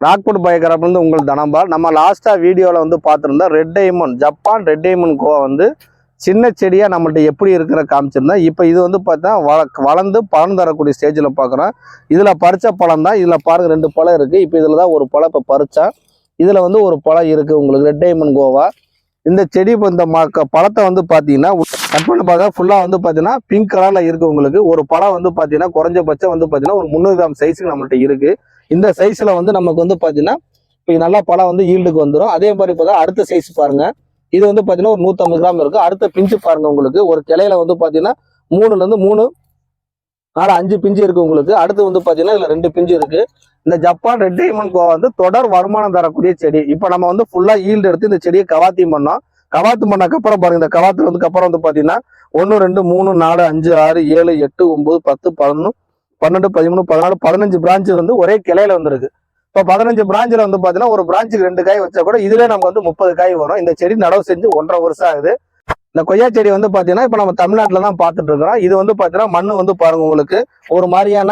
Rockwood பயக்கரப் வந்து உங்கள் தனபால் நம்ம லாஸ்ட்டாக வீடியோவில் வந்து பார்த்துருந்தோம் red diamond Japan red diamond Goa வந்து சின்ன செடியாக நம்மள்ட்ட எப்படி இருக்கிற காமிச்சிருந்தோம் இப்போ இது வந்து பார்த்தா வள வளர்ந்து பழம் தரக்கூடிய ஸ்டேஜில் பார்க்குறோம் இதில் பறித்த பழம் தான். இதில் பாருங்கள் ரெண்டு பழம் இருக்குது இப்போ இதில் தான் ஒரு பழம் இப்போ பறித்தா இதில் வந்து ஒரு பழம் இருக்குது உங்களுக்கு ரெட் டைமண்ட் கோவா. இந்த செடி இப்போ இந்த பழத்தை வந்து பார்த்தீங்கன்னா கட் பண்ணி பார்க்க ஃபுல்லாக வந்து பார்த்தீங்கன்னா பிங்க் கலரில் இருக்குது உங்களுக்கு. ஒரு பழம் வந்து பார்த்தீங்கன்னா குறைஞ்சபட்சம் வந்து பார்த்தீங்கன்னா ஒரு முந்நூறு கிராம் சைஸுக்கு நம்மள்கிட்ட இருக்குது இந்த சைஸில் வந்து நமக்கு வந்து பார்த்தீங்கன்னா இப்போ நல்லா பழம் வந்து ஈல்டுக்கு வந்துடும் அதே மாதிரி பார்த்தா அடுத்த சைஸ் பாருங்க. இது வந்து பார்த்தீங்கன்னா ஒரு நூற்றம்பது கிராம் இருக்குது அடுத்த பிஞ்சு பாருங்க உங்களுக்கு. ஒரு கிளையில வந்து பார்த்தீங்கன்னா மூணுலேருந்து மூணு நாலு அஞ்சு பிஞ்சு இருக்கு உங்களுக்கு. அடுத்து வந்து பாத்தீங்கன்னா இதில் ரெண்டு பிஞ்சு இருக்கு. இந்த ஜப்பான் ரெட் டைமண்ட் கோவா வந்து தொடர் வருமானம் தரக்கூடிய செடி. இப்போ நம்ம வந்து ஃபுல்லாக ஈல்டு எடுத்து இந்த செடியை கவாத்தியம் பண்ணோம். கவாத்து பண்ணக்கப்புறம் பாருங்க இந்த கவாத்து வந்து அப்புறம் வந்து பார்த்தீங்கன்னா ஒன்று ரெண்டு மூணு நாலு அஞ்சு ஆறு ஏழு எட்டு ஒன்பது பத்து பதினொன்று பன்னெண்டு பதிமூணு பதினாலு பதினஞ்சு பிரான்ச்சு வந்து ஒரே கிளையில வந்துருக்கு. இப்போ பதினஞ்சு பிரான்ச்சில் வந்து பார்த்தீங்கன்னா ஒரு பிரான்ச்சுக்கு ரெண்டு காய் வச்சா கூட இதுலேயே நமக்கு வந்து முப்பது காய் வரும். இந்த செடி நடவு செஞ்சு ஒன்றரை வருஷம் ஆகுது. இந்த கொய்யா செடி வந்து பார்த்தீங்கன்னா இப்போ நம்ம தமிழ்நாட்டில் தான் பார்த்துட்டு இருக்கிறோம். இது வந்து பார்த்தீங்கன்னா மண் வந்து பாருங்க உங்களுக்கு. ஒரு மாதிரியான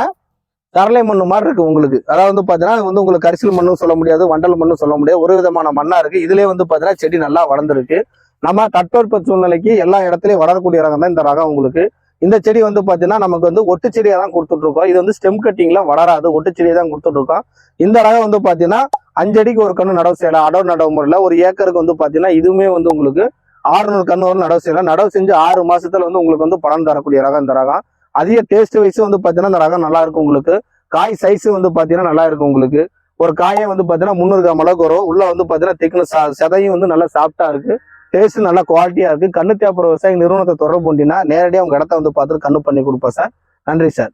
தரலை மண்ணு மாதிரி இருக்கு உங்களுக்கு. அதாவது வந்து பார்த்தீங்கன்னா இது வந்து உங்களுக்கு கரிசல் மண்ணும் சொல்ல முடியாது வண்டல் மண்ணும் சொல்ல முடியாது. ஒரு விதமான மண்ணா இருக்கு. இதுலேயே வந்து பார்த்தீங்கன்னா செடி நல்லா வளர்ந்துருக்கு. நம்ம தட்பவெப்ப சூழ்நிலைக்கு எல்லா இடத்துலையும் வளரக்கூடிய ரகம் தான் இந்த ரகம் உங்களுக்கு. இந்த செடி வந்து பார்த்தீங்கன்னா நமக்கு வந்து ஒட்டு செடியாக தான் கொடுத்துட்ருக்கோம் இது வந்து ஸ்டெம் கட்டிங்ல வளராது. ஒட்டு செடியை தான் கொடுத்துட்ருக்கோம் இந்த ரகம் வந்து பார்த்தீங்கன்னா அஞ்சடிக்கு ஒரு கண்ணு நடவு செய்யலாம். அடவு நடவு முறையில் ஒரு ஏக்கருக்கு வந்து பார்த்தீங்கன்னா இதுவுமே வந்து உங்களுக்கு ஆறுநூறு கன்று வரும் நடவு செய்யலாம். நடவு செஞ்சு ஆறு மாசத்துல வந்து உங்களுக்கு வந்து பணம் தரக்கூடிய ரகம் இந்த ரகம். அதிக டேஸ்ட் வைஸ் வந்து பார்த்தீங்கன்னா இந்த ரகம் நல்லா இருக்கும் உங்களுக்கு. காய் சைஸ் வந்து பார்த்தீங்கன்னா நல்லா இருக்கும் உங்களுக்கு. ஒரு காயே வந்து பார்த்தீங்கன்னா முந்நூறு கிராம் அளவுக்கு வரும். உள்ள வந்து பார்த்தீங்கன்னா திக்னஸ் செதையும் வந்து நல்லா சாஃப்டா இருக்கு. டேஸ்ட் நல்லா குவாலிட்டியா இருக்கு. கண்ணு தேப்பர விவசாய நிறுவனத்தை தொடர்பு பண்ணினா நேரடியாக உங்க இடத்த வந்து பார்த்துட்டு கண்ணு பண்ணி கொடுப்பேன் சார். நன்றி சார்.